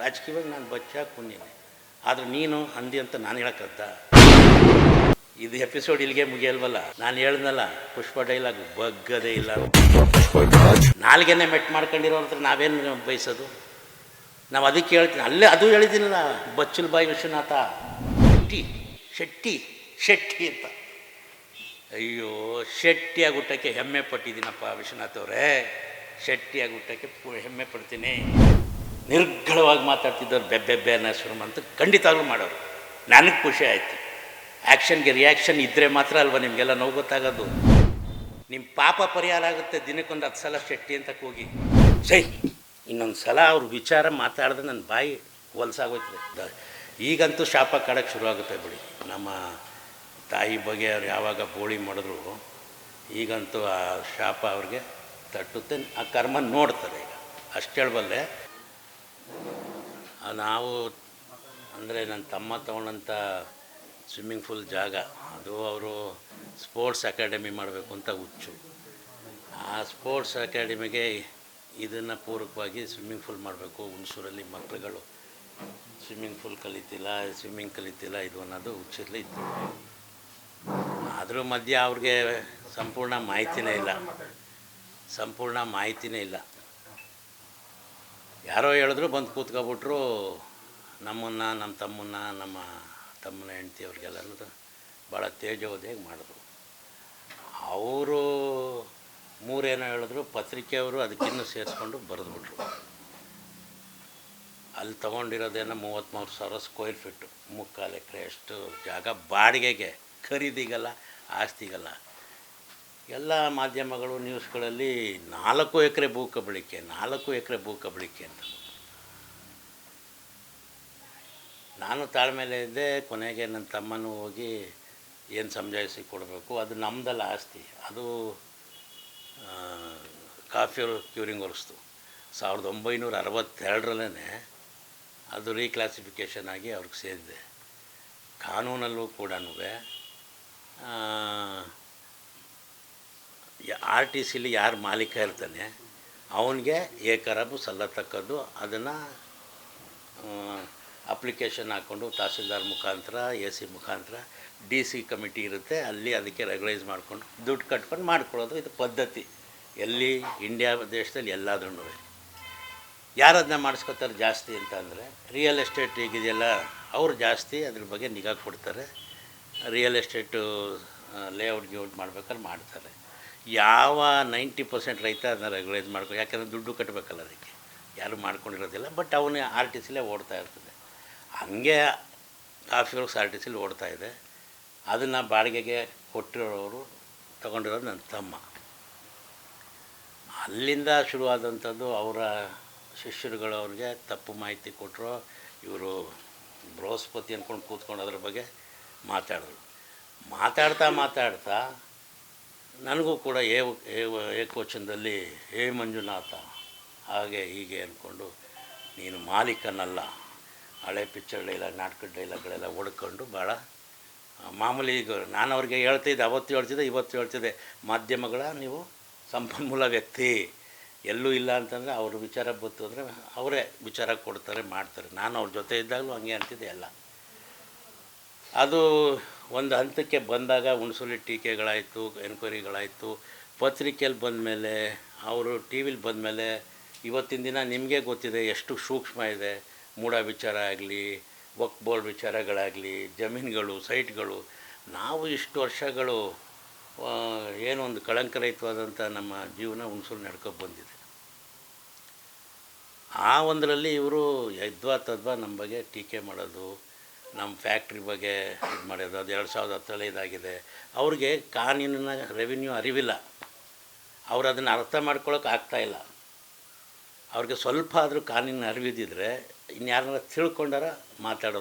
ರಾಜಕೀಯವಾಗಿ ನಾನು ಬಚ್ಚಾಗಿ ಕುಂದಿನಿ. ಆದರೆ ನೀನು ಅಂದಿ ಅಂತ ನಾನು ಹೇಳಕ್ಕದ್ದ ಇದು ಎಪಿಸೋಡ್ ಇಲ್ಲಿಗೆ ಮುಗಿಯಲ್ವಲ್ಲ? ನಾನು ಹೇಳ್ದಲ್ಲ ಪುಷ್ಪ ಡೈಲಾಗ್ ಬಗ್ಗದೇ ಇಲ್ಲ. ನಾಲ್ಗೆನೆ ಮೆಟ್ ಮಾಡ್ಕೊಂಡಿರೋ ಅಂತ ನಾವೇನು ಬಯಸೋದು? ನಾವು ಅದಕ್ಕೆ ಹೇಳ್ತೀನಿ. ಅಲ್ಲೇ ಅದು ಹೇಳಿದ್ದೀನಲ್ಲ, ಬಚ್ಚಲ್ ಬಾಯಿ ವಿಶ್ವನಾಥ. ಶೆಟ್ಟಿ ಶೆಟ್ಟಿ ಶೆಟ್ಟಿ ಅಂತ. ಅಯ್ಯೋ ಶೆಟ್ಟಿ ಆಗುಟ್ಟಕ್ಕೆ ಹೆಮ್ಮೆ ಪಟ್ಟಿದ್ದೀನಪ್ಪ ವಿಶ್ವನಾಥ್ ಅವರೇ. ಶೆಟ್ಟಿ ಆಗುಟ್ಟಕ್ಕೆ ಹೆಮ್ಮೆ ಪಡ್ತೀನಿ. ನಿರ್ಗಳವಾಗಿ ಮಾತಾಡ್ತಿದ್ದವ್ರು ಬೆಬ್ಬೆಬ್ಬೆ ಅನ್ನೋ ಅಂತ ಖಂಡಿತವಾಗ್ಲೂ ಮಾಡೋರು. ನನಗೆ ಖುಷಿ ಆಯಿತು. ಆ್ಯಕ್ಷನ್ಗೆ ರಿಯಾಕ್ಷನ್ ಇದ್ದರೆ ಮಾತ್ರ ಅಲ್ವಾ ನಿಮಗೆಲ್ಲ ನೋವು ಗೊತ್ತಾಗೋದು? ನಿಮ್ಮ ಪಾಪ ಪರಿಹಾರ ಆಗುತ್ತೆ, ದಿನಕ್ಕೊಂದು ಹತ್ತು ಸಲ ಶೆಟ್ಟಿ ಅಂತ ಕೂಗಿ. ಸೈ ಇನ್ನೊಂದು ಸಲ ಅವ್ರ ವಿಚಾರ ಮಾತಾಡಿದ್ರೆ ನನ್ನ ಬಾಯಿ ಹೊಲಸಾಗೋಯ್ತದೆ. ಈಗಂತೂ ಶಾಪ ಕಾಡೋಕ್ಕೆ ಶುರುವಾಗುತ್ತೆ ಬಿಡಿ. ನಮ್ಮ ತಾಯಿ ಬಗ್ಗೆ ಅವ್ರು ಯಾವಾಗ ಬೋಳಿ ಮಾಡಿದ್ರು, ಈಗಂತೂ ಆ ಶಾಪ ಅವ್ರಿಗೆ ತಟ್ಟುತ್ತೆ, ಆ ಕರ್ಮ ನೋಡ್ತಾರೆ ಈಗ. ಅಷ್ಟು ಹೇಳಬಲ್ಲೆ ನಾವು ಅಂದರೆ ನನ್ನ ತಮ್ಮ ತಗೊಂಡಂಥ ಸ್ವಿಮ್ಮಿಂಗ್ ಫೂಲ್ ಜಾಗ. ಅದು ಅವರು ಸ್ಪೋರ್ಟ್ಸ್ ಅಕಾಡೆಮಿ ಮಾಡಬೇಕು ಅಂತ ಹುಚ್ಚು. ಆ ಸ್ಪೋರ್ಟ್ಸ್ ಅಕಾಡೆಮಿಗೆ ಇದನ್ನು ಪೂರಕವಾಗಿ ಸ್ವಿಮ್ಮಿಂಗ್ ಫೂಲ್ ಮಾಡಬೇಕು. ಹುಣಸೂರಲ್ಲಿ ಮಕ್ಕಳುಗಳು ಸ್ವಿಮ್ಮಿಂಗ್ ಫೂಲ್ ಕಲಿತಿಲ್ಲ ಸ್ವಿಮ್ಮಿಂಗ್ ಕಲಿತಿಲ್ಲ, ಇದು ಅನ್ನೋದು ಹುಚ್ಚಿರಲಿ ಇತ್ತು. ಅದ್ರ ಮಧ್ಯೆ ಅವ್ರಿಗೆ ಸಂಪೂರ್ಣ ಮಾಹಿತಿನೇ ಇಲ್ಲ. ಸಂಪೂರ್ಣ ಮಾಹಿತಿನೇ ಇಲ್ಲ. ಯಾರೋ ಹೇಳಿದ್ರು ಬಂದು ಕೂತ್ಕೊಬಿಟ್ರು, ನಮ್ಮನ್ನು, ನಮ್ಮ ತಮ್ಮನ್ನ, ನಮ್ಮ ತಮ್ಮನ ಹೆಂಡತಿ ಅವ್ರಿಗೆಲ್ಲರೂ ಭಾಳ ತೇಜೋವಧಿಯಾಗಿ ಮಾಡಿದ್ರು. ಅವರು ಮೂರೇನೋ ಹೇಳಿದ್ರು, ಪತ್ರಿಕೆಯವರು ಅದಕ್ಕಿನ್ನೂ ಸೇರಿಸ್ಕೊಂಡು ಬರೆದ್ಬಿಟ್ರು. ಅಲ್ಲಿ ತೊಗೊಂಡಿರೋದೇನೋ ಮೂವತ್ತ್ಮೂರು ಸಾವಿರ ಸ್ಕ್ವೇರ್ ಫೀಟು ಮುಕ್ಕಾಲು ಎಕರೆ ಎಷ್ಟು ಜಾಗ, ಬಾಡಿಗೆಗೆ ಖರೀದಿಗಲ್ಲ, ಆಸ್ತಿಗಲ್ಲ. ಎಲ್ಲ ಮಾಧ್ಯಮಗಳು ನ್ಯೂಸ್ಗಳಲ್ಲಿ ನಾಲ್ಕು ಎಕರೆ ಭೂ ಕಬಳಿಕೆ, ನಾಲ್ಕು ಎಕರೆ ಭೂ ಕಬಳಿಕೆ ಅಂತ. ನಾನು ತಾಳ್ಮೇಲೆ ಇದ್ದೆ, ಕೊನೆಗೆ ನನ್ನ ತಮ್ಮನೂ ಹೋಗಿ ಏನು ಸಮಜಾಯಿಸಿ ಕೊಡಬೇಕು, ಅದು ನಮ್ಮದಲ್ಲ ಆಸ್ತಿ. ಅದು ಕಾಫಿ ಕ್ಯೂರಿಂಗ್ ವರ್ಸ್ತು ಸಾವಿರದ ಒಂಬೈನೂರ ಅರವತ್ತೆರಡರಲ್ಲೇ ಅದು ರೀಕ್ಲಾಸಿಫಿಕೇಷನ್ ಆಗಿ ಅವ್ರಿಗೆ ಸೇರಿದೆ. ಕಾನೂನಲ್ಲೂ ಕೂಡ ಆರ್ ಟಿ ಸಿಲಿ ಯಾರು ಮಾಲೀಕ ಇರ್ತಾನೆ, ಅವನಿಗೆ ಏಕರಬು ಸಲ್ಲತಕ್ಕದ್ದು ಅದನ್ನು ಅಪ್ಲಿಕೇಶನ್ ಹಾಕ್ಕೊಂಡು ತಹಸೀಲ್ದಾರ್ ಮುಖಾಂತರ, ಎ ಸಿ ಮುಖಾಂತರ, ಡಿ ಸಿ ಕಮಿಟಿ ಇರುತ್ತೆ, ಅಲ್ಲಿ ಅದಕ್ಕೆ ರೆಗ್ಯುಲೈಸ್ ಮಾಡಿಕೊಂಡು ದುಡ್ಡು ಕಟ್ಕೊಂಡು ಮಾಡ್ಕೊಳ್ಳೋದು ಇದು ಪದ್ಧತಿ. ಎಲ್ಲಿ ಇಂಡಿಯಾ ದೇಶದಲ್ಲಿ ಎಲ್ಲಾದ್ರೂ ಯಾರು ಅದನ್ನ ಮಾಡಿಸ್ಕೊತಾರೆ ಜಾಸ್ತಿ ಅಂತ ಅಂದರೆ, ರಿಯಲ್ ಎಸ್ಟೇಟ್ ಈಗಿದೆಯಲ್ಲ, ಅವ್ರು ಜಾಸ್ತಿ ಅದ್ರ ಬಗ್ಗೆ ನಿಗಾ ಕೊಡ್ತಾರೆ. ರಿಯಲ್ ಎಸ್ಟೇಟು ಲೇಔಟ್ ಗಿಔಟ್ ಮಾಡ್ಬೇಕಾದ್ರೆ ಮಾಡ್ತಾರೆ. ಯಾವ ನೈಂಟಿ ಪರ್ಸೆಂಟ್ ರೈತ ಅದನ್ನ ರೆಗ್ಯುಲೈಸ್ ಮಾಡ್ಕೊ, ಯಾಕಂದರೆ ದುಡ್ಡು ಕಟ್ಟಬೇಕಲ್ಲ ಅದಕ್ಕೆ. ಯಾರು ಮಾಡ್ಕೊಂಡಿರೋದಿಲ್ಲ, ಬಟ್ ಅವನೇ ಆರ್ ಟಿ ಸಿಲೇ ಓಡ್ತಾ ಇರ್ತದೆ. ಹಂಗೆ ಕಾಫಿ ವರ್ಕ್ಸ್ ಆರ್ ಟಿ ಸಿಲಿ ಓಡ್ತಾ ಇದೆ. ಅದನ್ನು ಬಾಡಿಗೆಗೆ ಕೊಟ್ಟಿರೋರು ತಗೊಂಡಿರೋದು ನನ್ನ ತಮ್ಮ. ಅಲ್ಲಿಂದ ಶುರುವಾದಂಥದ್ದು ಅವರ ಶಿಷ್ಯರುಗಳು ಅವ್ರಿಗೆ ತಪ್ಪು ಮಾಹಿತಿ ಕೊಟ್ಟರು ಇವರು ಬೃಹಸ್ಪತಿ ಅಂದ್ಕೊಂಡು ಕೂತ್ಕೊಂಡು ಅದ್ರ ಬಗ್ಗೆ ಮಾತಾಡಿದ್ರು. ಮಾತಾಡ್ತಾ ಮಾತಾಡ್ತಾ ನನಗೂ ಕೂಡ ಏ ಏಕವಚನದಲ್ಲಿ ಹೇ ಮಂಜುನಾಥ ಹಾಗೆ ಹೀಗೆ ಅಂದ್ಕೊಂಡು ನೀನು ಮಾಲೀಕನಲ್ಲ. ಹಳೆ ಪಿಕ್ಚರ್ ಡೈಲಾಗ್, ನಾಟಕ ಡೈಲಾಗ್ಗಳೆಲ್ಲ ಹೊಡ್ಕೊಂಡು ಭಾಳ ಮಾಮೂಲಿ ಈಗ ನಾನು ಅವ್ರಿಗೆ ಹೇಳ್ತಿದ್ದೆ, ಅವತ್ತು ಹೇಳ್ತಿದ್ದೆ, ಇವತ್ತು ಹೇಳ್ತಿದ್ದೆ, ಮಾಧ್ಯಮಗಳ ನೀವು ಸಂಪನ್ಮೂಲ ವ್ಯಕ್ತಿ, ಎಲ್ಲೂ ಇಲ್ಲ ಅಂತಂದರೆ ಅವ್ರ ವಿಚಾರ ಬಂತು ಅಂದರೆ ಅವರೇ ವಿಚಾರ ಕೊಡ್ತಾರೆ, ಮಾಡ್ತಾರೆ. ನಾನು ಅವ್ರ ಜೊತೆ ಇದ್ದಾಗಲೂ ಹಂಗೆ ಅಂತಿದ್ದೆ ಎಲ್ಲ. ಅದು ಒಂದು ಹಂತಕ್ಕೆ ಬಂದಾಗ ಹುಣಸೂಲಿ ಟೀಕೆಗಳಾಯಿತು, ಎನ್ಕ್ವೈರಿಗಳಾಯಿತು. ಪತ್ರಿಕೆಯಲ್ಲಿ ಬಂದಮೇಲೆ, ಅವರು ಟಿ ವಿಲಿ ಬಂದಮೇಲೆ ಇವತ್ತಿನ ದಿನ ನಿಮಗೆ ಗೊತ್ತಿದೆ ಎಷ್ಟು ಸೂಕ್ಷ್ಮ ಇದೆ. ಮೂಢ ವಿಚಾರ ಆಗಲಿ ವಕ್ ಬೋರ್ಡ್ ವಿಚಾರಗಳಾಗಲಿ, ಜಮೀನುಗಳು, ಸೈಟ್ಗಳು. ನಾವು ಇಷ್ಟು ವರ್ಷಗಳು ಏನೋ ಒಂದು ಕಳಂಕರಹಿತವಾದಂಥ ನಮ್ಮ ಜೀವನ ಹುಣಸೂರು ನಡ್ಕೊ ಬಂದಿದೆ. ಆ ಒಂದರಲ್ಲಿ ಇವರು ಯದ್ವಾ ತದ್ವಾ ನಮ್ಮ ಬಗ್ಗೆ ಟೀಕೆ ಮಾಡೋದು ನಮ್ಮ ಫ್ಯಾಕ್ಟ್ರಿ ಬಗ್ಗೆ ಇದು ಮಾಡೋದು ಅದು ಎರಡು ಸಾವಿರದ ಹತ್ತರಲ್ಲಿ ಇದಾಗಿದೆ. ಅವ್ರಿಗೆ ಕಾನೂನಿನ ರೆವಿನ್ಯೂ ಅರಿವಿಲ್ಲ. ಅವ್ರು ಅದನ್ನು ಅರ್ಥ ಮಾಡ್ಕೊಳ್ಳೋಕೆ ಆಗ್ತಾಯಿಲ್ಲ ಅವ್ರಿಗೆ ಸ್ವಲ್ಪ ಆದರೂ ಕಾನೂನಿನ ಅರಿವಿದ್ದಿದ್ರೆ ಇನ್ಯಾರನ್ನ ತಿಳ್ಕೊಂಡಾರ ಮಾತಾಡೋದು